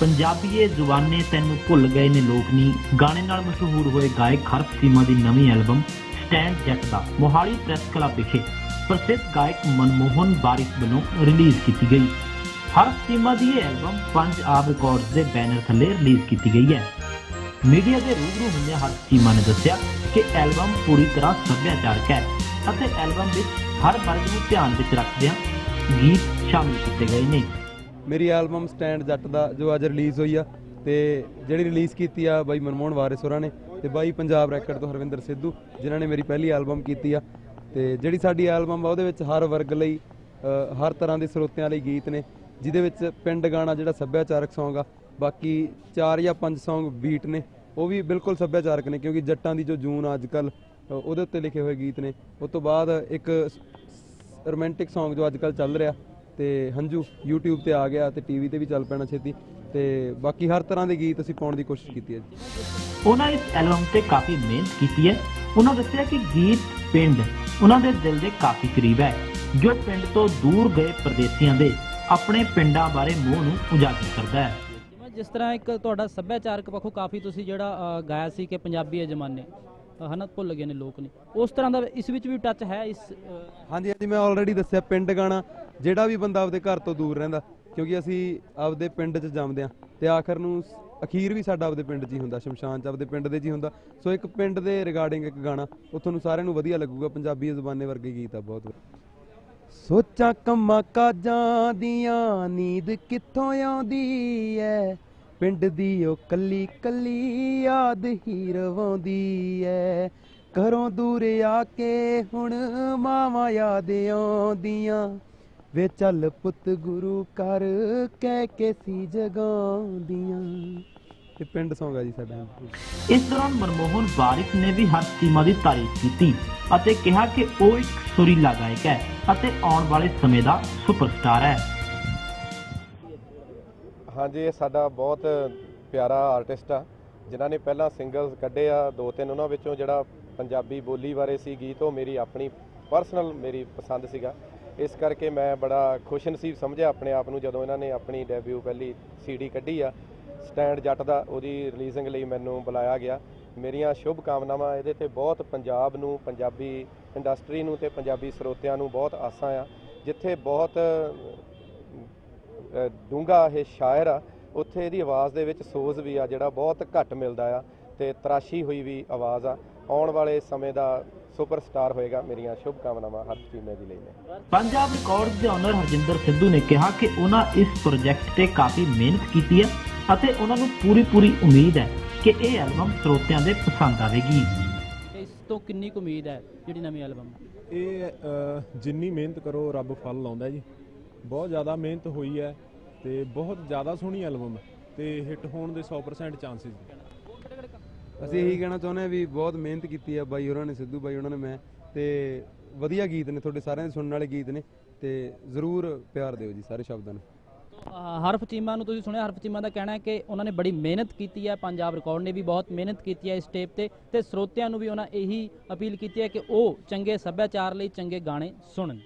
ਪੰਜਾਬੀਏ ਜ਼ੁਬਾਨੇ ਤੈਨੂੰ ਭੁੱਲ ਗਏ ਨੇ ਲੋਕ ਨੀ। ਗਾਣੇ ਨਾਲ ਮਸ਼ਹੂਰ ਹੋਏ ਗਾਇਕ ਹਰਪ ਸੀਮਾ ਦੀ ਨਵੀਂ ਐਲਬਮ ਸਟੈਂਡ ਜੱਟ ਦਾ ਮੋਹਾਲੀ ਪ੍ਰੈਸ ਕਲੱਬ ਵਿਖੇ ਪ੍ਰਸਿੱਧ ਗਾਇਕ ਮਨਮੋਹਨ ਬਾਰਿਸ ਵੱਲੋਂ ਰਿਲੀਜ਼ ਕੀਤੀ ਗਈ। ਹਰਫ ਸੀਮਾ ਦੀ ਇਹ ਐਲਬਮ ਪੰਜ ਆਬ ਰਿਕਾਰਡਸ ਦੇ ਬੈਨਰ ਥੱਲੇ ਰਿਲੀਜ਼ ਕੀਤੀ ਗਈ ਹੈ। ਮੀਡੀਆ ਦੇ ਰੂਬਰੂ ਹੁੰਦਿਆਂ ਹਰਪ ਸੀਮਾ ਨੇ ਦੱਸਿਆ ਕਿ ਐਲਬਮ ਪੂਰੀ ਤਰ੍ਹਾਂ ਸੱਭਿਆਚਾਰਕ ਹੈ ਅਤੇ ਐਲਬਮ ਵਿੱਚ ਹਰ ਵਰਗ ਨੂੰ ਧਿਆਨ ਵਿੱਚ ਰੱਖਦਿਆਂ ਗੀਤ ਸ਼ਾਮਿਲ ਕੀਤੇ ਗਏ ਨੇ। ਮੇਰੀ ਐਲਬਮ ਸਟੈਂਡ ਜੱਟ ਦਾ ਜੋ ਅੱਜ ਰਿਲੀਜ਼ ਹੋਈ ਆ, ਤੇ ਜਿਹੜੀ ਰਿਲੀਜ਼ ਕੀਤੀ ਆ ਬਾਈ ਮਨਮੋਹਨ ਵਾਰਿਸ ਹੋਰਾਂ ਨੇ, ਤੇ ਬਾਈ ਪੰਜਾਬ ਰੈਕਰਡ ਤੋਂ ਹਰਵਿੰਦਰ ਸਿੱਧੂ, ਜਿਨ੍ਹਾਂ ਨੇ ਮੇਰੀ ਪਹਿਲੀ ਐਲਬਮ ਕੀਤੀ ਆ। ਤੇ ਜਿਹੜੀ ਸਾਡੀ ਐਲਬਮ ਆ, ਉਹਦੇ ਵਿੱਚ ਹਰ ਵਰਗ ਲਈ ਹਰ ਤਰ੍ਹਾਂ ਦੇ ਸਰੋਤਿਆਂ ਲਈ ਗੀਤ ਨੇ, ਜਿਹਦੇ ਵਿੱਚ ਪਿੰਡ ਗਾਣਾ ਜਿਹੜਾ ਸੱਭਿਆਚਾਰਕ Song ਆ, ਬਾਕੀ 4 ਜਾਂ 5 Song ਬੀਟ ਨੇ, ਉਹ ਵੀ ਬਿਲਕੁਲ ਸੱਭਿਆਚਾਰਕ ਨੇ, ਕਿਉਂਕਿ ਜੱਟਾਂ ਦੀ ਜੋ ਜੂਨ ਆ ਅੱਜ ਕੱਲ ਉਹਦੇ ਉੱਤੇ ਲਿਖੇ ਹੋਏ ਗੀਤ ਨੇ। ਉਸ ਤੋਂ ਬਾਅਦ ਇੱਕ ਰੋਮਾਂਟਿਕ Song ਜੋ ਅੱਜ ਕੱਲ ਚੱਲ ਰਿਹਾ ਤੇ ਹੰਝੂ YouTube ਤੇ ਆ ਗਿਆ ਤੇ ਟੀਵੀ ਤੇ ਵੀ ਚੱਲ ਪੈਣਾ ਛੇਤੀ। ਤੇ ਬਾਕੀ ਹਰ ਤਰ੍ਹਾਂ ਦੇ ਗੀਤ ਅਸੀਂ ਪਾਉਣ ਦੀ ਕੋਸ਼ਿਸ਼ ਕੀਤੀ ਹੈ ਜੀ। ਉਹਨਾਂ ਇਸ ਐਲਬਮ ਤੇ ਕਾਫੀ ਮਿਹਨਤ ਕੀਤੀ ਹੈ। ਉਹਨਾਂ ਦੱਸਿਆ ਕਿ ਗੀਤ ਪਿੰਡ ਉਹਨਾਂ ਦੇ ਦਿਲ ਦੇ ਕਾਫੀ ਕਰੀਬ ਹੈ ਜੋ ਪਿੰਡ ਤੋਂ ਦੂਰ ਗਏ ਪ੍ਰਦੇਸੀਆਂ ਦੇ ਆਪਣੇ ਪਿੰਡਾਂ ਬਾਰੇ ਮੋਹ ਨੂੰ ਉਜਾਗਰ ਕਰਦਾ ਹੈ। ਜਿਵੇਂ ਜਿਸ ਤਰ੍ਹਾਂ ਇੱਕ ਤੁਹਾਡਾ ਸੱਭਿਆਚਾਰਕ ਪੱਖੋਂ ਕਾਫੀ ਤੁਸੀਂ ਜਿਹੜਾ ਗਾਇਆ ਸੀ ਕਿ ਪੰਜਾਬੀ ਹੈ ਜਮਾਨੇ। ਹਨਾ ਭੁੱਲ ਗਏ ਨੇ ਲੋਕ ਨੇ। ਉਸ ਤਰ੍ਹਾਂ ਦਾ ਇਸ ਵਿੱਚ ਵੀ ਟੱਚ ਹੈ ਇਸ ਹਾਂਜੀ ਹਾਂਜੀ, ਮੈਂ ਆਲਰੇਡੀ ਦੱਸਿਆ, ਪਿੰਡ ਗਾਣਾ, ਜਿਹੜਾ ਵੀ ਬੰਦਾ ਆਪਦੇ ਘਰ ਤੋਂ ਦੂਰ ਰਹਿੰਦਾ, ਕਿਉਂਕਿ ਅਸੀਂ ਆਪਦੇ ਪਿੰਡ 'ਚ ਜੰਮਦੇ ਆ ਤੇ ਆਖਰ ਨੂੰ ਅਖੀਰ ਵੀ ਸਾਡਾ ਆਪਦੇ ਪਿੰਡ 'ਚ ਹੀ ਹੁੰਦਾ, ਸ਼ਮਸ਼ਾਨ 'ਚ ਆਪਦੇ ਪਿੰਡ ਦੇ 'ਚ ਹੀ ਹੁੰਦਾ। ਸੋ ਇੱਕ ਪਿੰਡ ਦੇ ਰਿਗਾਰਡਿੰਗ ਇੱਕ ਗਾਣਾ, ਉਹ ਤੁਹਾਨੂੰ ਸਾਰਿਆਂ ਨੂੰ ਵਧੀਆ ਲੱਗੂਗਾ, ਪੰਜਾਬੀ ਜ਼ੁਬਾਨੇ ਵਰਗੇ ਗੀਤ ਆ ਬਹੁਤ। ਸੋਚਾਂ ਕੰਮਾਂ ਕਾਜਾਂ ਦੀਆਂ, ਨੀਂਦ ਕਿੱਥੋਂ ਆਉਂਦੀ ਐ? ਪਿੰਡ ਦੀ ਉਹ ਕੱਲੀ ਕੱਲੀ ਯਾਦ ਹੀ ਰਵਾਉਂਦੀ ਐ। ਘਰੋਂ ਦੂਰ ਆ ਕੇ ਹੁਣ ਮਾਵਾਂ ਯਾਦ ਆਉਂਦੀਆਂ। ਵੇ ਚੱਲ ਪੁੱਤ ਗੁਰੂ ਕਰ ਕਹਿ ਕੇ ਸੀ ਜਗਾਉਂਦੀਆਂ। ਇਹ ਪਿੰਡ ਸੌਂਗ ਆ ਜੀ ਸਾਡਾ। ਇਸ ਦੌਰਾਨ ਮਨਮੋਹਨ ਬਾਰਿਕ ਨੇ ਵੀ ਹਰ ਸੀਮਾ ਦੀ ਤਾਰੀਫ ਕੀਤੀ ਅਤੇ ਕਿਹਾ ਕਿ ਉਹ ਇੱਕ ਸੁਰੀਲਾ ਗਾਇਕ ਹੈ ਅਤੇ ਆਉਣ ਵਾਲੇ ਸਮੇਂ ਦਾ ਸੁਪਰਸਟਾਰ ਹੈ। ਹਾਂਜੀ, ਇਹ ਸਾਡਾ ਬਹੁਤ ਪਿਆਰਾ ਆਰਟਿਸਟ ਆ। ਜਿਨ੍ਹਾਂ ਨੇ ਪਹਿਲਾਂ ਸਿੰਗਲਸ ਕੱਢੇ ਆ, ਦੋ ਤਿੰਨ ਉਹਨਾਂ ਵਿੱਚੋਂ ਜਿਹੜਾ ਪੰਜਾਬੀ ਬੋਲੀ ਬਾਰੇ ਸੀ ਗੀਤ, ਉਹ ਮੇਰੀ ਆਪਣੀ ਪਰਸਨਲ ਮੇਰੀ ਪਸੰਦ ਸੀਗਾ। ਇਸ ਕਰਕੇ ਮੈਂ ਬੜਾ ਖੁਸ਼ਨਸੀਬ ਸਮਝਿਆ ਆਪਣੇ ਆਪ ਨੂੰ ਜਦੋਂ ਇਹਨਾਂ ਨੇ ਆਪਣੀ ਡੈਬਿਊ ਪਹਿਲੀ ਸੀਡੀ ਕੱਢੀ ਆ। ਸਟੈਂਡ ਜੱਟ ਦਾ, ਉਹਦੀ ਰਿਲੀਜ਼ਿੰਗ ਲਈ ਮੈਨੂੰ ਬੁਲਾਇਆ ਗਿਆ। ਮੇਰੀਆਂ ਸ਼ੁਭ ਕਾਮਨਾਵਾਂ ਇਹਦੇ ਤੇ ਬਹੁਤ ਪੰਜਾਬ ਨੂੰ, ਪੰਜਾਬੀ ਇੰਡਸਟਰੀ ਨੂੰ ਤੇ ਪੰਜਾਬੀ ਸਰੋਤਿਆਂ ਨੂੰ ਬਹੁਤ ਆਸਾਂ ਆ। ਜਿੱਥੇ ਬਹੁਤ ਡੂੰਗਾ ਇਹ ਸ਼ਾਇਰ ਆ ਉੱਥੇ ਇਹਦੀ ਆਵਾਜ਼ ਦੇ ਵਿੱਚ ਸੋਜ਼ ਵੀ ਆ ਜਿਹੜਾ ਬਹੁਤ ਘੱਟ ਮਿਲਦਾ ਆ ਤੇ ਤਰਾਸ਼ੀ ਹੋਈ ਵੀ ਆਵਾਜ਼ ਆ। ਆਉਣ ਵਾਲੇ ਸਮੇਂ ਦਾ ਸੁਪਰਸਟਾਰ ਹੋਏਗਾ ਮੇਰੀਆਂ ਸ਼ੁਭ ਕਾਮਨਾਵਾਂ ਹਰ ਚੀਮੇ ਦੀ ਲਈ ਨੇ ਪੰਜਾਬ ਰਿਕਾਰਡਸ ਦੇ ਓਨਰ ਹਰਜਿੰਦਰ ਸਿੱਧੂ ਨੇ ਕਿਹਾ ਕਿ ਉਹਨਾਂ ਇਸ ਪ੍ਰੋਜੈਕਟ ਤੇ ਕਾਫੀ ਮਿਹਨਤ ਕੀਤੀ ਹੈ ਅਤੇ ਉਹਨਾਂ ਨੂੰ ਪੂਰੀ ਪੂਰੀ ਉਮੀਦ ਹੈ ਕਿ ਇਹ ਐਲਬਮ ਸਰੋਤਿਆਂ ਦੇ ਪਸੰਦ ਆਵੇਗੀ। ਇਸ ਤੋਂ ਕਿੰਨੀ ਕੁ ਉਮੀਦ ਹੈ ਜਿਹੜੀ ਨਵੀਂ ਐਲਬਮ ਇਹ ਜਿੰਨੀ ਮਿਹਨਤ ਕਰੋ ਰੱਬ ਫਲ ਲਾਉਂਦਾ ਜੀ। ਬਹੁਤ ਜ਼ਿਆਦਾ ਮਿਹਨਤ ਹੋਈ ਹੈ ਤੇ ਬਹੁਤ ਜ਼ਿਆਦਾ ਸੋਹਣੀ ਐਲਬਮ ਹੈ ਤੇ ਹਿੱਟ ਹੋਣ ਦੇ 100% ਚਾਂਸਸ ਅਸੀਂ ਇਹੀ ਕਹਿਣਾ ਚਾਹੁੰਦੇ ਹਾਂ ਵੀ ਬਹੁਤ ਮਿਹਨਤ ਕੀਤੀ ਆ ਬਾਈ ਹੋਰਾਂ ਨੇ ਸਿੱਧੂ ਬਾਈ ਉਹਨਾਂ ਨੇ ਮੈਂ ਤੇ ਵਧੀਆ ਗੀਤ ਨੇ ਤੁਹਾਡੇ ਸਾਰਿਆਂ ਦੇ ਸੁਣਨ ਵਾਲੇ ਗੀਤ ਨੇ ਤੇ ਜ਼ਰੂਰ ਪਿਆਰ ਦਿਓ ਜੀ ਸਾਰੇ ਸ਼ਬਦਾਂ ਨੂੰ। ਹਰਫ ਚੀਮਾ ਨੂੰ ਤੁਸੀਂ ਸੁਣਿਆ ਹਰਫ ਚੀਮਾ ਦਾ ਕਹਿਣਾ ਹੈ ਕਿ ਉਹਨਾਂ ਨੇ ਬੜੀ ਮਿਹਨਤ ਕੀਤੀ ਹੈ ਪੰਜਾਬ ਰਿਕਾਰਡ ਨੇ ਵੀ ਬਹੁਤ ਮਿਹਨਤ ਕੀਤੀ ਹੈ ਇਸ ਟੇਪ ਤੇ ਤੇ ਸਰੋਤਿਆਂ ਨੂੰ ਵੀ ਉਹਨਾਂ ਇਹੀ ਅਪੀਲ ਕੀਤੀ ਹੈ ਕਿ ਉਹ ਚੰਗੇ ਸੱਭਿਆਚਾਰ ਲਈ ਚੰਗੇ ਗਾਣੇ ਸੁਣਨ।